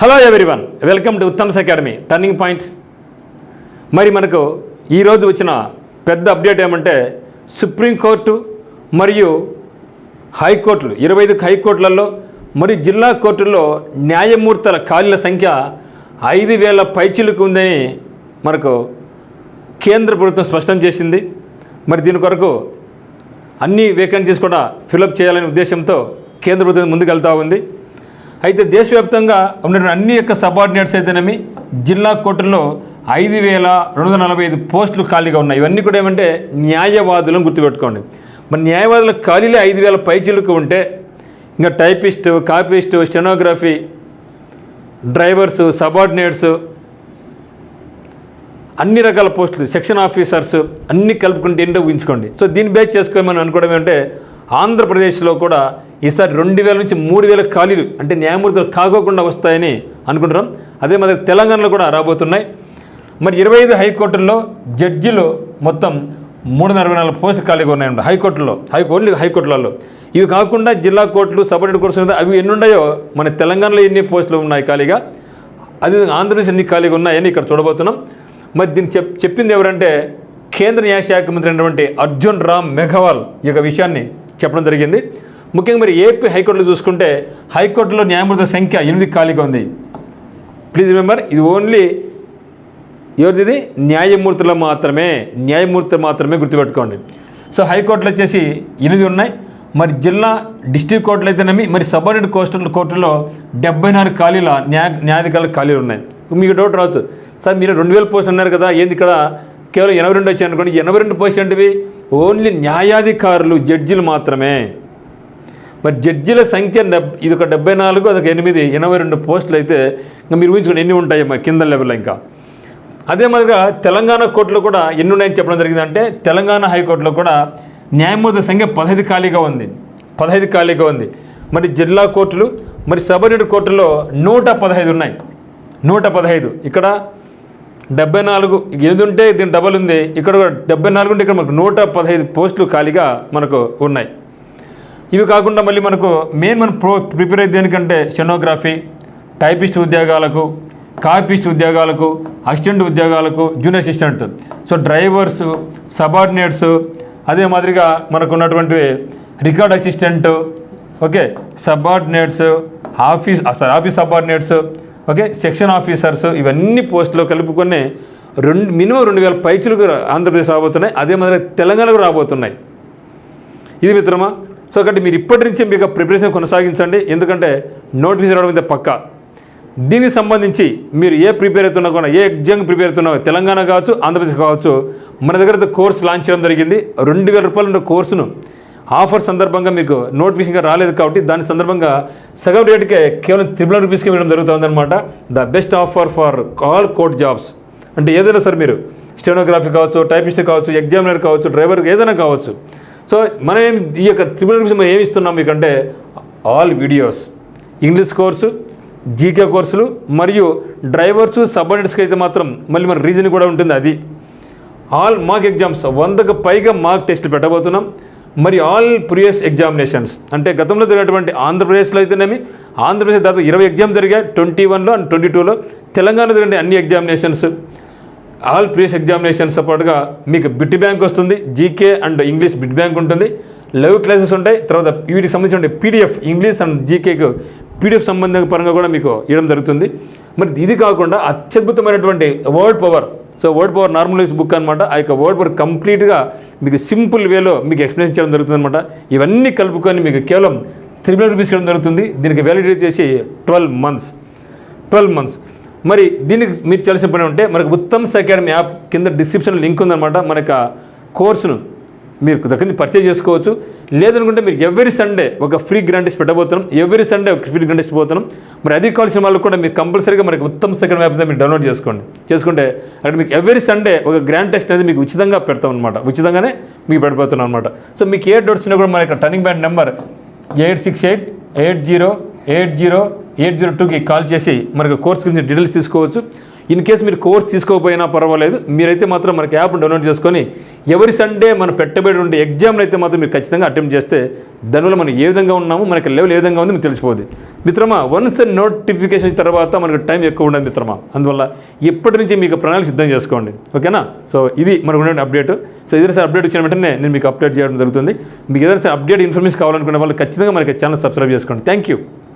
Hello everyone welcome to Uttam's Academy Turning Point మరి మనకు ఈరోజు వచ్చిన పెద్ద అప్డేట్ ఏమంటే సుప్రీంకోర్టు మరియు హైకోర్టులు ఇరవై ఐదు హైకోర్టులలో మరియు జిల్లా కోర్టుల్లో న్యాయమూర్తుల ఖాళీల సంఖ్య ఐదు వేల పైచిలకు ఉందని మనకు కేంద్ర ప్రభుత్వం స్పష్టం చేసింది. మరి దీని కొరకు అన్ని వేకెన్సీస్ కూడా ఫిలప్ చేయాలనే ఉద్దేశంతో కేంద్ర ప్రభుత్వం ముందుకు వెళ్తూ ఉంది. అయితే దేశవ్యాప్తంగా ఉండే అన్ని యొక్క సబార్డినేట్స్ అయితేనేమి జిల్లా కోర్టుల్లో ఐదు వేల రెండు వందల నలభై ఐదు పోస్టులు ఖాళీగా ఉన్నాయి. ఇవన్నీ కూడా ఏమంటే న్యాయవాదులను గుర్తుపెట్టుకోండి. మరి న్యాయవాదుల ఖాళీలే ఐదు వేల పైచీలకు ఉంటే ఇంకా typist copyist stenography drivers subordinates అన్ని రకాల పోస్టులు సెక్షన్ ఆఫీసర్స్ అన్ని కలుపుకుంటే ఏంటో ఊహించుకోండి. సో దీన్ని బేస్ చేసుకొని మనం అనుకోవడం ఏంటంటే ఆంధ్రప్రదేశ్లో కూడా ఈసారి రెండు వేల నుంచి మూడు వేల ఖాళీలు అంటే న్యాయమూర్తులు కాకోకుండా వస్తాయని అనుకుంటున్నాం. అదే మరి తెలంగాణలో కూడా రాబోతున్నాయి. మరి ఇరవై ఐదు హైకోర్టుల్లో జడ్జిలు మొత్తం మూడు వందల అరవై నాలుగు పోస్టులు ఖాళీగా ఉన్నాయండి హైకోర్టులో హై ఓన్లీ హైకోర్టులలో. ఇవి కాకుండా జిల్లా కోర్టులు సపరేట్ కోర్సులు ఉన్నాయి. అవి ఎన్ని ఉన్నాయో మన తెలంగాణలో ఎన్ని పోస్టులు ఉన్నాయి ఖాళీగా? అది ఆంధ్రప్రదేశ్ ఎన్ని ఖాళీగా ఉన్నాయని ఇక్కడ చూడబోతున్నాం. మరి దీన్ని చెప్ చెప్పింది ఎవరంటే కేంద్ర న్యాయశాఖ మంత్రి అయినటువంటి అర్జున్ రామ్ మెఘవాల్ ఈ యొక్క విషయాన్ని చెప్పడం జరిగింది. ముఖ్యంగా మరి ఏపీ హైకోర్టులో చూసుకుంటే హైకోర్టులో న్యాయమూర్తుల సంఖ్య ఎనిమిది ఖాళీగా ఉంది. ప్లీజ్ రిమెంబర్ ఇది ఓన్లీ ఎవరిది? ఇది మాత్రమే. న్యాయమూర్తులు మాత్రమే గుర్తుపెట్టుకోండి. సో హైకోర్టులు వచ్చేసి ఎనిమిది ఉన్నాయి. మరి జిల్లా డిస్ట్రిక్ట్ కోర్టులు అయితేనేమి మరి సబార్డినేట్ కోస్టల్ కోర్టులో డెబ్బై నాలుగు ఖాళీల న్యాయ న్యాయాధికారులు ఖాళీలు ఉన్నాయి. మీకు డౌట్ రావచ్చు. సార్ మీరు రెండు వేల పోస్టులు ఉన్నారు కదా ఏంది ఇక్కడ? కేవలం ఎనభై రెండు వచ్చాయి అనుకోండి ఎనభై రెండు పోస్టులు ఏంటివి? ఓన్లీ న్యాయాధికారులు జడ్జిలు మాత్రమే. మరి జడ్జిల సంఖ్య డెబ్ ఇది ఒక డెబ్బై నాలుగు అదొక ఎనిమిది ఎనభై రెండు పోస్టులు అయితే ఇంకా మీరు ఊహించుకోండి ఎన్ని ఉంటాయమ్మా కింద లెవెల్లో ఇంకా. అదే మాదిరిగా తెలంగాణ కోర్టులో కూడా ఎన్ని ఉన్నాయని చెప్పడం జరిగిందంటే తెలంగాణ హైకోర్టులో కూడా న్యాయమూర్తుల సంఖ్య పదహైదు ఖాళీగా ఉంది. పదహైదు ఖాళీగా ఉంది. మరి జిల్లా కోర్టులు మరి సబర్డినేట్ కోర్టులో నూట పదహైదు ఉన్నాయి. నూట పదహైదు. ఇక్కడ డెబ్బై నాలుగు ఎనిమిది ఉంటే దీని డబల్ ఉంది. ఇక్కడ డెబ్బై నాలుగు ఉంటే ఇక్కడ మనకు నూట పదహైదు పోస్టులు ఖాళీగా మనకు ఉన్నాయి. ఇవి కాకుండా మళ్ళీ మనకు మెయిన్ మనం ప్రో ప్రిపేర్ అయ్యేది దేనికంటే షెనోగ్రఫీ టైపిస్ట్ ఉద్యోగాలకు కాపీస్ట్ ఉద్యోగాలకు అసిస్టెంట్ ఉద్యోగాలకు junior assistant so drivers subordinates అదే మాదిరిగా మనకు ఉన్నటువంటి record assistant okay subordinates office sorry office subordinates okay section officers ఇవన్నీ పోస్టులో కలుపుకొని రెండు మినిమం రెండు వేల పైచులకు ఆంధ్రప్రదేశ్ రాబోతున్నాయి. అదే మాదిరిగా తెలంగాణకు రాబోతున్నాయి. ఇది మిత్రమా? సో కాబట్టి మీరు ఇప్పటి నుంచే మీకు ప్రిపరేషన్ కొనసాగించండి. ఎందుకంటే నోటిఫికేషన్ రావడం మీద పక్క. దీనికి సంబంధించి మీరు ఏ ప్రిపేర్ అవుతున్నా కూడా ఏ ఎగ్జామ్ ప్రిపేర్ అవుతున్నా తెలంగాణ కావచ్చు ఆంధ్రప్రదేశ్ కావచ్చు మన దగ్గర కోర్సు లాంచ్ చేయడం జరిగింది. రెండు వేల రూపాయలు ఉన్న కోర్సును ఆఫర్ సందర్భంగా మీకు నోటిఫికేషన్గా రాలేదు కాబట్టి దాని సందర్భంగా సగం రేటుకే కేవలం త్రిబుల్ రూపీస్కి ఇవ్వడం జరుగుతుందన్నమాట. The best offer for all court jobs. అంటే ఏదైనా సరే మీరు స్టెనోగ్రఫీ కావచ్చు టైపిస్ట్ కావచ్చు ఎగ్జామినర్ కావచ్చు డ్రైవర్ ఏదైనా కావచ్చు. సో మనం ఏం ఈ యొక్క త్రిబుల్ గురించి మనం ఏమి ఇస్తున్నాం మీకంటే all videos. English course GK కోర్సులు మరియు డ్రైవర్స్ సబార్డినేట్స్కి అయితే మాత్రం మళ్ళీ మన రీజన్ కూడా ఉంటుంది అది. ఆల్ మార్క్ ఎగ్జామ్స్ వందకు పైగా మార్క్ టెస్టులు పెట్టబోతున్నాం. మరి ఆల్ ప్రియస్ ఎగ్జామినేషన్స్ అంటే గతంలో జరిగినటువంటి ఆంధ్రప్రదేశ్లో అయితేనేమి ఆంధ్రప్రదేశ్ దాదాపు ఇరవై ఎగ్జామ్ జరిగాయి ట్వంటీ వన్లో అండ్ ట్వంటీ టూలో. తెలంగాణలో జరిగిన అన్ని ఎగ్జామినేషన్స్ ఆల్ ప్రీవియస్ ఎగ్జామినేషన్ సపోర్ట్గా మీకు బిట్ బ్యాంక్ వస్తుంది GK and English bit bank ఉంటుంది. లైవ్ క్లాసెస్ ఉంటాయి తర్వాత వీటికి సంబంధించిన పీడిఎఫ్ ఇంగ్లీష్ అండ్ జీకేకు పీడిఎఫ్ సంబంధ పరంగా కూడా మీకు ఇవ్వడం జరుగుతుంది. మరి ఇది కాకుండా అత్యద్భుతమైనటువంటి word power so word power normalise book అనమాట ఆ యొక్క వర్డ్ పవర్ కంప్లీట్గా మీకు సింపుల్ వేలో మీకు ఎక్స్ప్లెయిన్ చేయడం జరుగుతుంది అనమాట ఇవన్నీ కలుపుకొని మీకు కేవలం త్రీ రూపీస్ ఇవ్వడం జరుగుతుంది. దీనికి వ్యాలిడిటీ చేసి ట్వెల్వ్ మంత్స్ ట్వెల్వ్ మంత్స్ మరి దీనికి మీరు తెలిసిన పని ఉంటే మనకు ఉత్తమ్ అకాడమీ యాప్ కింద డిస్క్రిప్షన్ లింక్ ఉందన్నమాట. మనకు యొక్క కోర్సును మీరు దగ్గర నుంచి పర్చేజ్ చేసుకోవచ్చు. లేదనుకుంటే మీరు ఎవ్రీ సండే ఒక ఫ్రీ గ్రాంట్ టెస్ట్ పెట్టబోతున్నాం. ఎవ్రీ సండే ఒక ఫ్రీ గ్రాంటిస్ టెస్ట్ పోతున్నాం మరి అది కావాల్సిన వాళ్ళు కూడా మీరు కంపల్సరీగా మనకి ఉత్తమ సెకండ్ యాప్ మీరు డౌన్లోడ్ చేసుకోండి. చేసుకుంటే అక్కడ మీకు ఎవ్రీ సండే ఒక గ్రాండ్ టెస్ట్ అనేది మీకు ఉచితంగా పెడతాం అనమాట ఉచితంగానే మీకు పెడిపోతున్నాం అనమాట సో మీకు ఏ డౌట్స్ ఉన్నా కూడా మన యొక్క turning band number eight six eight eight zero eight zero eight zero టూకి కాల్ చేసి మనకు కోర్స్ గురించి డీటెయిల్స్ తీసుకోవచ్చు. ఇన్ కేస్ మీరు కోర్స్ తీసుకోకపోయినా పర్వాలేదు మీరైతే మాత్రం మనకి యాప్ డౌన్లోడ్ చేసుకొని ఎవరి సండే మనం పెట్టబడి ఉండే ఎగ్జామ్లు అయితే మాత్రం మీరు ఖచ్చితంగా అటెంప్ట్ చేస్తే దానివల్ల మనం ఏ విధంగా ఉన్నాము మనకి లెవెల్ ఏ విధంగా ఉంది మీకు తెలిసిపోద్ది. మిత్రమా వన్స్ నోటిఫికేషన్ తర్వాత మనకు టైం ఎక్కువ ఉండదు మిత్రమా. అందువల్ల ఇప్పటి నుంచి మీకు ప్రణాళిక సిద్ధం చేసుకోండి. ఓకేనా? సో ఇది మనకు ఉండే అప్డేట్. సో ఏదైనా సార్ అప్డేట్ వచ్చిన వెంటనే నేను మీకు అప్డేట్ చేయడం జరుగుతుంది. మీకు ఏదైనా అప్డేట్ ఇన్ఫర్మేషన్ కావాలనుకునే వాళ్ళు ఖచ్చితంగా మనకి ఛానల్ సబ్స్క్రైబ్ చేసుకోండి. Thank you.